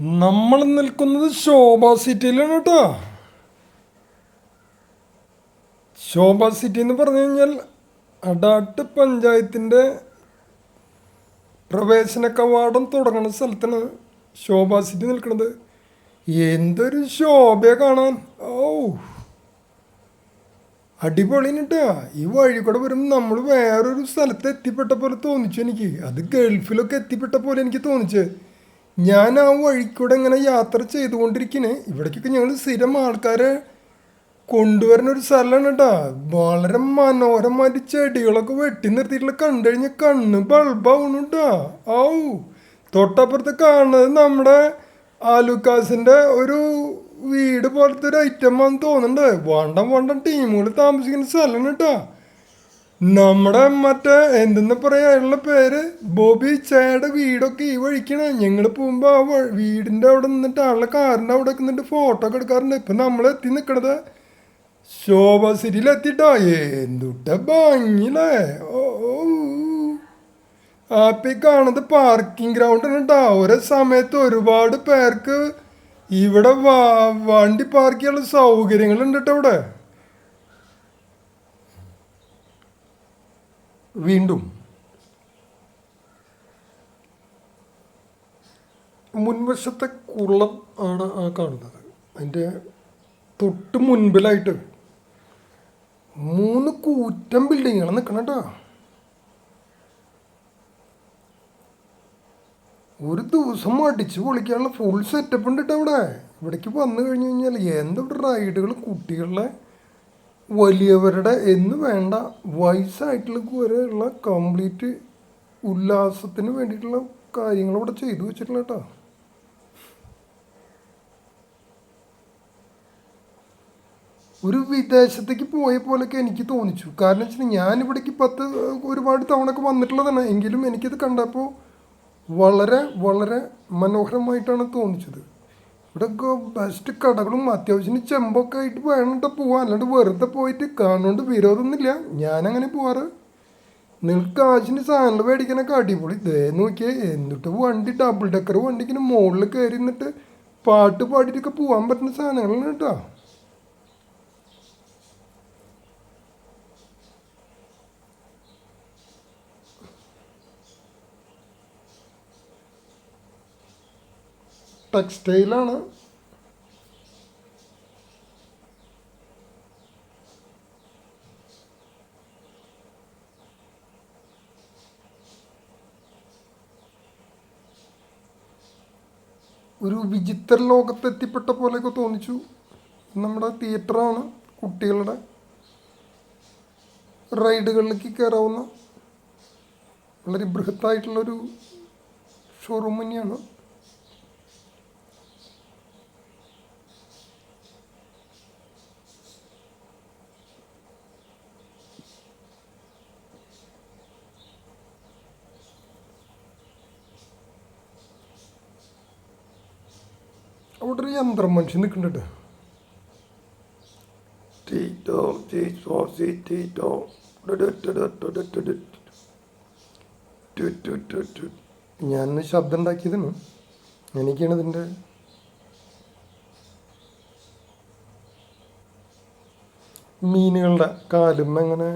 നമ്മൾ നിൽക്കുന്നത് ശോഭ സിറ്റിയിലാണ് കേട്ടോ. ശോഭ സിറ്റി എന്ന് പറഞ്ഞു കഴിഞ്ഞാൽ അടാട്ട് പഞ്ചായത്തിന്റെ പ്രവേശന കവാടം തുടങ്ങുന്ന സ്ഥലത്താണ് ശോഭ സിറ്റി നിൽക്കുന്നത്. എന്തൊരു ശോഭയെ കാണാൻ. ഓ അടിപൊളി അടിപൊളിനിട്ടാ ഈ വഴി കൂടെ വരുമ്പോൾ നമ്മൾ വേറൊരു സ്ഥലത്ത് എത്തിപ്പെട്ട പോലെ തോന്നിച്ചു എനിക്ക്. അത് ഗൾഫിലൊക്കെ എത്തിപ്പെട്ട പോലെ എനിക്ക് തോന്നിച്ച്. ഞാൻ ആ വഴിക്കൂടെ ഇങ്ങനെ യാത്ര ചെയ്തുകൊണ്ടിരിക്കണേ. ഇവിടേക്കൊക്കെ ഞങ്ങൾ സ്ഥിരം ആൾക്കാരെ കൊണ്ടുവരുന്ന ഒരു സ്ഥലമാണ് കേട്ടാ വളരെ മനോഹരമായിട്ട് ചെടികളൊക്കെ വെട്ടി നിർത്തിയിട്ടുള്ള കണ്ടു കഴിഞ്ഞാൽ കണ്ണ് ബൾബാവണു കേട്ടാ ഔ. തൊട്ടപ്പുറത്ത് കാണുന്നത് നമ്മുടെ ആലുക്കാസിന്റെ ഒരു വീട് പോലത്തെ ഒരു ഐറ്റം ആണെന്ന് തോന്നുന്നുണ്ട്. വണ്ടം വണ്ടം ടീമുകൾ താമസിക്കുന്ന സ്ഥലമാണ് കേട്ടോ നമ്മുടെ മറ്റേ എന്തെന്ന് പറയാ അയാളുടെ പേര്? ബോബി ചേട വീടൊക്കെ ഈ വഴിക്കാണ്. ഞങ്ങൾ പോകുമ്പോൾ ആ വീടിന്റെ അവിടെ നിന്നിട്ട് ആളുടെ കാറിന്റെ അവിടെ നിന്നിട്ട് ഫോട്ടോ ഒക്കെ എടുക്കാറുണ്ട്. ഇപ്പം നമ്മൾ എത്തി നിൽക്കണത് ശോഭ സിറ്റിയിൽ എത്തിട്ടോ? എന്തുട്ട ഭംഗിയില്ലേ ഓ ആപ്പി കാണുന്നത് പാർക്കിംഗ് ഗ്രൗണ്ട് ആണ് കേട്ടോ ഒരേ സമയത്ത് ഒരുപാട് പേർക്ക് ഇവിടെ വണ്ടി പാർക്ക് ചെയ്യാനുള്ള സൗകര്യങ്ങളുണ്ട് കേട്ടോ ഇവിടെ. വീണ്ടും മുൻവശത്തെ കുളം ആണ് ആ കാണുന്നത്. അതിന്റെ തൊട്ട് മുൻപിലായിട്ട് മൂന്ന് കൂറ്റം ബിൽഡിങ്ങുകൾ നിൽക്കണം കേട്ടോ ഒരു ദിവസം അടിച്ച് പൊളിക്കാനുള്ള ഫുൾ സെറ്റപ്പ് ഉണ്ട് കേട്ടോ അവിടെ. ഇവിടേക്ക് വന്നു കഴിഞ്ഞു കഴിഞ്ഞാൽ എന്തൊരു റൈഡുകൾ കുട്ടികളുടെ വലിയവരുടെ എന്ന് വേണ്ട വയസ്സായിട്ടുള്ള വരെയുള്ള കംപ്ലീറ്റ് ഉല്ലാസത്തിന് വേണ്ടിയിട്ടുള്ള കാര്യങ്ങൾ ഇവിടെ ചെയ്തു വെച്ചിട്ടില്ല കേട്ടോ. ഒരു വിദേശത്തേക്ക് പോയ പോലെയൊക്കെ എനിക്ക് തോന്നിച്ചു. കാരണം വെച്ചാൽ ഞാൻ ഇവിടേക്ക് പത്ത് ഒരുപാട് തവണ ഒക്കെ വന്നിട്ടുള്ളതാണ്. എങ്കിലും എനിക്കിത് കണ്ടപ്പോൾ വളരെ വളരെ മനോഹരമായിട്ടാണ് തോന്നിച്ചത്. ഇവിടെ ബെസ്റ്റ് കടകളും അത്യാവശ്യത്തിന് ചെമ്പൊക്കെ ആയിട്ട് വേണ്ട പോവാം അല്ലാണ്ട് വെറുതെ പോയിട്ട് കാണുകൊണ്ട് വിരോധമൊന്നുമില്ല ഞാനങ്ങനെ പോവാറ്. നിങ്ങൾക്ക് കാശിന്റെ സാധനങ്ങൾ മേടിക്കാനൊക്കെ അടിപൊളി. ഇതേ നോക്കിയാൽ എന്നിട്ട് വണ്ടി ഡബിൾ ഡെക്കർ വണ്ടിക്കിന് മുകളിൽ കയറി നിന്നിട്ട് പാട്ട് പാടിയിട്ടൊക്കെ പോകാൻ പറ്റുന്ന സാധനങ്ങളാണ് കേട്ടോ. ടെക്സ്റ്റൈലാണ് ഒരു വിചിത്ര ലോകത്ത് എത്തിപ്പെട്ട പോലെയൊക്കെ തോന്നിച്ചു. നമ്മുടെ തിയേറ്ററാണ് കുട്ടികളുടെ റൈഡുകളിലേക്ക് കയറാവുന്ന. വളരെ ബൃഹത്തായിട്ടുള്ളൊരു ഷോറൂം തന്നെയാണ്. അവിടെ ഒരു യന്ത്രം മനുഷ്യൻ നിൽക്കുന്നുണ്ട് ടീറ്റോ ടീറ്റോ ടീറ്റോ ഞാൻ ശബ്ദം ഉണ്ടാക്കിയതാണ് എനിക്കാണ് ഇതിന്റെ മീനുകളുടെ കാലും അങ്ങനെ